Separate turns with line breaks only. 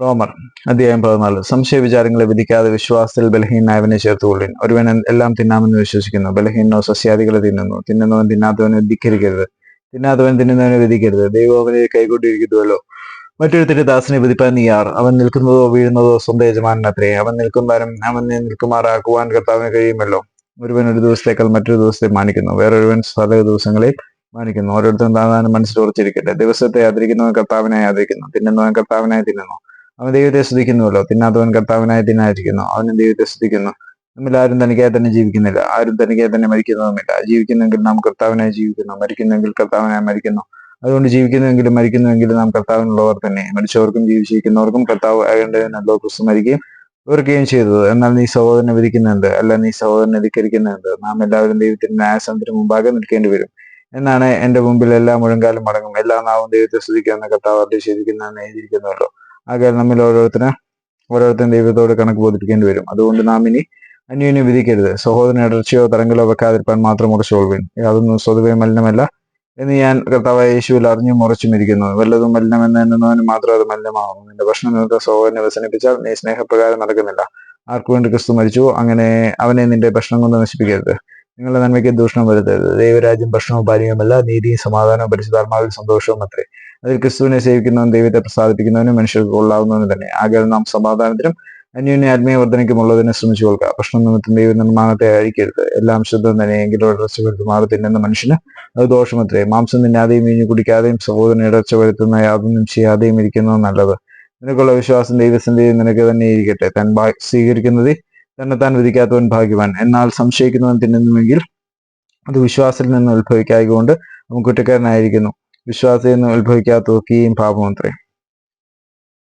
റോമർ അധ്യായം പതിനാല്. സംശയ വിചാരങ്ങളെ വിധിക്കാതെ വിശ്വാസത്തിൽ ബലഹീനായവനെ ചേർത്തുകൊള്ളിൻ ഒരുവൻ എല്ലാം തിന്നാമെന്ന് വിശ്വസിക്കുന്നു. ബലഹീനോ സസ്യാദികളെ തിന്നുന്നു. തിന്നുന്നവൻ തിന്നാത്തവനെ വിധിക്കരുത് തിന്നാത്തവൻ തിന്നുന്നവനെ വിധിക്കരുത്. ദൈവം അവനെ കൈകൊണ്ടിരിക്കുന്നുവല്ലോ. മറ്റൊരുത്തിന്റെ ദാസനെ വിധിപ്പാൻ നീയാർ. അവൻ നിൽക്കുന്നതോ വീഴുന്നതോ സ്വന്തം യജമാനത്രേ അവൻ നിൽക്കുവാനും അവനെ നിൽക്കുമാറാക്കുവാൻ കർത്താവിന് കഴിയുമല്ലോ. ഒരുവൻ ഒരു ദിവസത്തേക്കാൾ മറ്റൊരു ദിവസത്തെ മാനിക്കുന്നു. വേറൊരുവൻ സ്ഥല ദിവസങ്ങളെ മാനിക്കുന്നു. ഓരോരുത്തരും താതാനും മനസ്സിൽ ഉറച്ചിരിക്കട്ടെ. ദിവസത്തെ ആദരിക്കുന്നവൻ കർത്താവിനായി ആദരിക്കുന്നു. തിന്നുന്നവൻ കർത്താവിനായി തിന്നുന്നു. അവൻ ദൈവത്തെ സ്തുതിക്കുന്നുവല്ലോ. തിന്നാത്തവൻ കർത്താവിനായി തിന്നായിരിക്കുന്നു അവനും ദൈവത്തെ സ്തുതിക്കുന്നു. നമ്മൾ ആരും തനിക്കായി തന്നെ ജീവിക്കുന്നില്ല. ആരും തനിക്കായി തന്നെ മരിക്കുന്നതുമില്ല. ജീവിക്കുന്നെങ്കിൽ നാം കർത്താവിനായി ജീവിക്കുന്നു. മരിക്കുന്നെങ്കിൽ കർത്താവിനായി മരിക്കുന്നു. അതുകൊണ്ട് ജീവിക്കുന്നുവെങ്കിലും മരിക്കുന്നുവെങ്കിലും നാം കർത്താവിനുള്ളവർ തന്നെ. മരിച്ചവർക്കും ജീവിച്ചിരിക്കുന്നവർക്കും കർത്താവ് ആകേണ്ടതിനല്ലോ ക്രിസ്തു മരിക്കുകയും വെറുക്കുകയും ചെയ്തത്. എന്നാൽ നീ സഹോദരനെ വിധിക്കുന്നുണ്ട്. അല്ല നീ സഹോദരനെ ധിക്കരിക്കുന്നുണ്ട്. നാം എല്ലാവരും ദൈവത്തിന്റെ ന്യായസന്ധത്തിന് മുമ്പാകെ നിൽക്കേണ്ടി വരും. എന്നാണ് എന്റെ മുമ്പിൽ എല്ലാ മുഴങ്കാലും മടങ്ങും എല്ലാ നാവും ദൈവത്തെ സ്തുതിക്കാവുന്ന കർത്താവ് അർദ്ധിച്ചിരിക്കുന്നതെന്ന് എഴുതിയിരിക്കുന്നുവല്ലോ. ആകയാൽ നമ്മിൽ ഓരോരുത്തരെ ഓരോരുത്തരും ദൈവത്തോട് കണക്ക് ബോധിപ്പിക്കേണ്ടി വരും. അതുകൊണ്ട് നാം ഇനി അന്യോന്യം വിധിക്കരുത്. സഹോദരൻ ഇടർച്ചയോ തരങ്കിലോ വെക്കാതിരിക്കാൻ മാത്രം ഉറച്ചുകൊള്ളുവിൻ അതൊന്നും സ്വതവേ മലിനമല്ല എന്ന് ഞാൻ കർത്താവായ യേശുവിൽ അറിഞ്ഞു ഉറച്ചും ഇരിക്കുന്നു. വല്ലതും മലിനമെന്ന് എണ്ണുന്നവന് മാത്രം അത് മലിനമാകുന്നു നിന്റെ ഭക്ഷണം നിന്നത്തെ സഹോദരനെ വ്യസനിപ്പിച്ചാൽ നീ സ്നേഹപ്രകാരം നടക്കുന്നില്ല. ആർക്കു വേണ്ടി ക്രിസ്തു മരിച്ചു അങ്ങനെ അവനെ നിന്റെ ഭക്ഷണം കൊണ്ട് നശിപ്പിക്കരുത്. നിങ്ങളുടെ നന്മയ്ക്ക് ദൂഷണം വരുത്തരുത്. ദൈവരാജ്യം ഭക്ഷണവും പാനീയവുമല്ല നീതിയും സമാധാനവും പരിശുദ്ധാത്മാവിൽ സന്തോഷവും അത്രേ. അതിൽ ക്രിസ്തുവിനെ സേവിക്കുന്നവൻ ദൈവത്തെ പ്രസാദിപ്പിക്കുന്നവനും മനുഷ്യർക്ക് കൊള്ളാവുന്നവനും തന്നെ. ആകെ നാം സമാധാനത്തിനും അന്യോന്യ ആത്മീയ വർദ്ധനയ്ക്കുമുള്ളതിനെ ശ്രമിച്ചു കൊള്ളുക. ഭക്ഷണം നിമിത്തം ദൈവ നിർമ്മാണത്തെ അഴിക്കരുത്. എല്ലാം ശുദ്ധം തന്നെ. എങ്കിലും ഇടർച്ച വരുത്തി മാറി തിന്നുന്ന മനുഷ്യന് അത് ദോഷമത്രേ. മാംസം തിന്നാതെയും വീഞ്ഞു കുടിക്കാതെയും സഹോദരൻ ഇടർച്ച വരുത്തുന്ന യാതൊന്നും ചെയ്യാതെയും ഇരിക്കുന്നത് നല്ലത്. നിനക്കുള്ള വിശ്വാസം ദൈവസന്ധിയിൽ നിനക്ക് തന്നെ ഇരിക്കട്ടെ. താൻ ഭാ- സ്വീകരിക്കുന്നതിൽ തന്നെ താൻ വിധിക്കാത്തവൻ ഭാഗ്യവാൻ. എന്നാൽ സംശയിക്കുന്നവൻ തിന്നുന്നുവെങ്കിൽ അത് വിശ്വാസത്തിൽ നിന്ന് ഉത്ഭവിക്കായകൊണ്ട് അവൻ കുറ്റക്കാരനായിരിക്കുന്നു. വിശ്വാസത്തിൽ നിന്ന് ഉത്ഭവിക്കാത്ത ഒക്കെയും